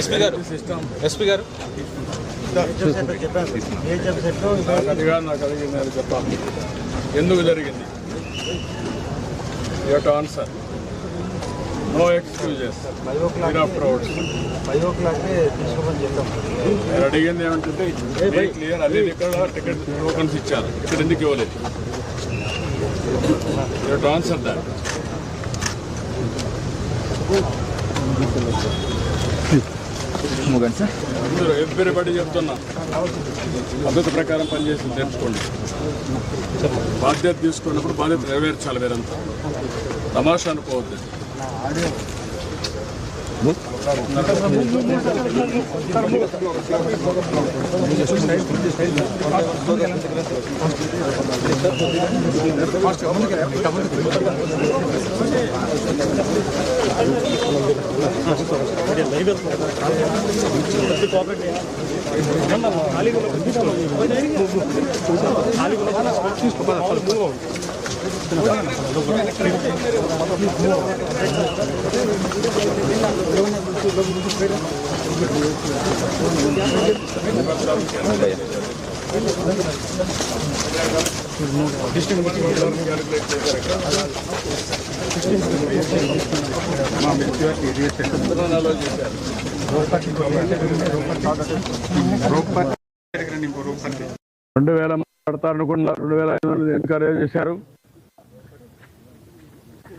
SP గారు SP గారు. నాకు చెప్పాలి ఎందుకు జరిగింది యూ ఆన్సర్ నో ఎక్స్క్యూజెస్ నేను అడిగింది ఏమంటే క్లియర్ అదే ఇక్కడ టికెట్ టోకన్స్ ఇచ్చారు. ఇక్కడ ఎందుకు ఇవ్వలేదు? యూ ఆన్సర్ దాట్ అందరూ ఎవ్రీబడి చెప్తున్నా. పద్ధతి ప్రకారం పనిచేసి తెలుసుకోండి. బాధ్యత తీసుకున్నప్పుడు బాధ్యత నెరవేర్చాలి మీరంతా. తమాషా అనుకోవద్దు. Ali, మా రెండు వేల మాట్లాడతారనుకున్నారు రెండు వేల ఐదు వందలు ఎన్కరేజ్ చేశారు.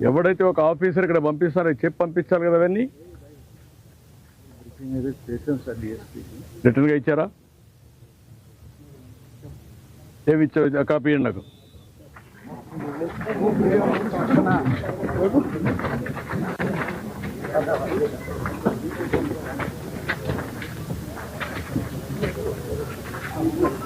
ఎవడైతే ఒక ఆఫీసర్ ఇక్కడ పంపిస్తారో చెప్పి పంపించాలి కదా అవన్నీ? రిటర్న్గా ఇచ్చారా? ఏమి ఇచ్చారు? కాపీ ఇవ్వండి నాకు. ఏ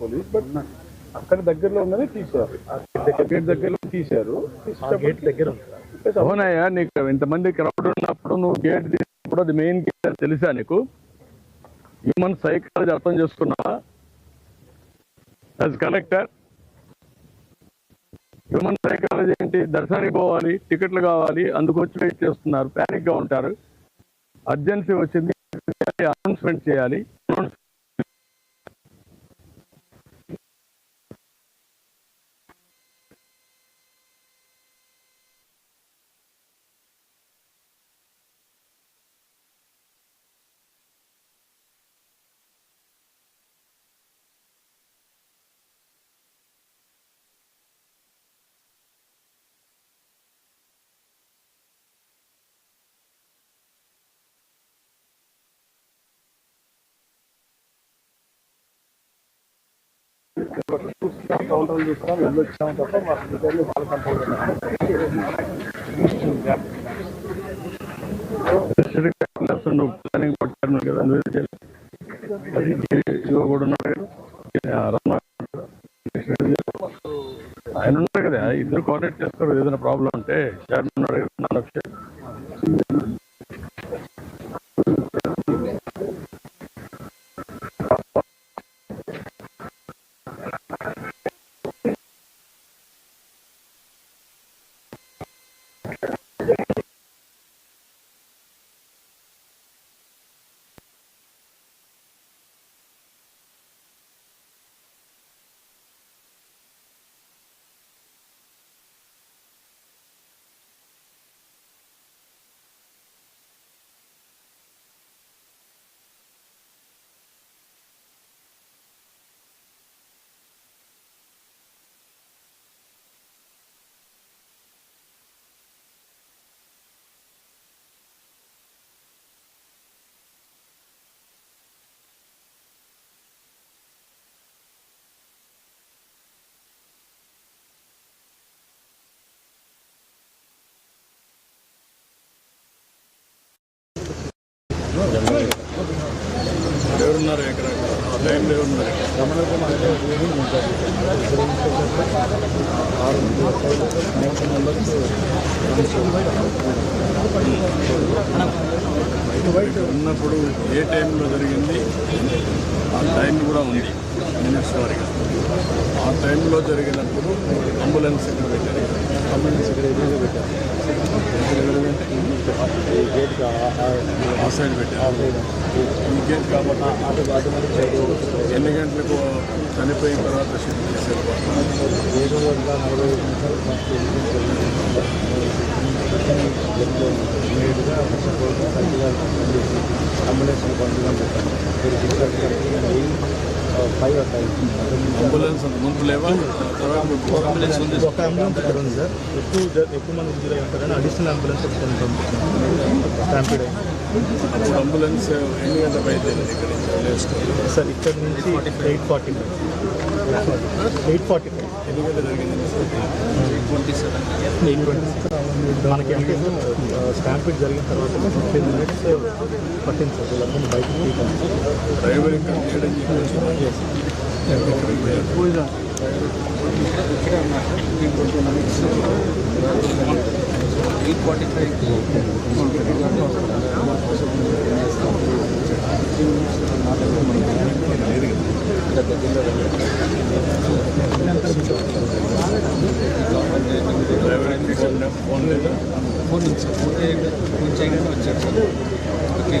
పోలీస్ బట్ అక్కడ దగ్గరలో ఉందని తీసారు గేట్ దగ్గరలో తీశారు. గేట్ దగ్గర అవునయ్యా నీకు ఇంతమంది క్రౌడ్ ఉన్నప్పుడు నువ్వు గేట్ తీసినప్పుడు అది మెయిన్ గేట్ అని తెలుసా నీకు? హ్యూమన్ సైకాలజీ అర్థం చేసుకున్నావా? యాజ్ కలెక్టర్ హ్యూమన్ సైకాలజీ ఏంటి? దర్శనానికి పోవాలి టికెట్లు కావాలి అందుకు వచ్చి వెయిట్ చేస్తున్నారు ప్యానిక్గా ఉంటారు. అర్జెన్సీ వచ్చింది అనౌన్స్మెంట్ చేయాలి. చూస్తున్నాం తప్ప మా అధికారులు వాళ్ళ కంట్రోల్ నువ్వు ప్లానింగ్ పట్టాను కదా కూడా ఉన్నాడు ఆయన ఉన్నారు కదా ఇద్దరు కోఆర్డినేట్ చేస్తారు ఏదైనా ప్రాబ్లం ఉంటే చైర్మన్ ఉన్నాడు ఎవరున్నారు ఎక్కడ ఆ టైంలో ఎవరున్నారు? ఇక్కడ? ఉన్నప్పుడు ఏ టైంలో జరిగింది? ఆ టైం కూడా ఉంది. మినిట్స్ వారిగా ఆ టైంలో జరిగినప్పుడు అంబులెన్స్ ఇక్కడ పెట్టారు అంబులెన్స్ ఇక్కడ ఎదురుగా పెట్టారు ఆ సైడ్ పెట్టారు ఈ గేట్ కాబట్టి ఎన్ని గంటలకు చనిపోయిన తర్వాత షిఫ్ట్ చేశారు ఏడు వందల నలభై ఐదు నిమిషాలు ఫస్ట్ ఇమీడియట్గా సరిగ్గా పనిచేసి అంబులెన్స్ పంపించడం చెప్పాను అంబులెన్స్ ముందు లేవా? తర్వాత అంబులెన్స్ ఉంది. ఒక అంబులెన్స్ ఇక్కడ ఉంది సార్. ఎక్కువ ఎక్కువ మంది ఇంజరీ ఉంటారని అడిషనల్ అంబులెన్స్ ఒకటి అప్పుడు అంబులెన్స్ ఎన్ని గంటల బయలుదేరింది సార్ ఇక్కడ నుంచి eight forty five eight forty five ఎన్ని గంటలు జరిగింది? ట్వంటీ సెవెన్ ఎయిట్ ట్వంటీ మనకి అంటే స్టాంపీడ్ జరిగిన తర్వాత ఫిఫ్టీన్ మినిట్స్ పట్టింది సార్ వీళ్ళందరినీ బయటకు డ్రైవర్ ఫోన్ లేదా? ఫోన్ నుంచి ఫోన్ చేయగానే వచ్చారు సార్ ఓకే.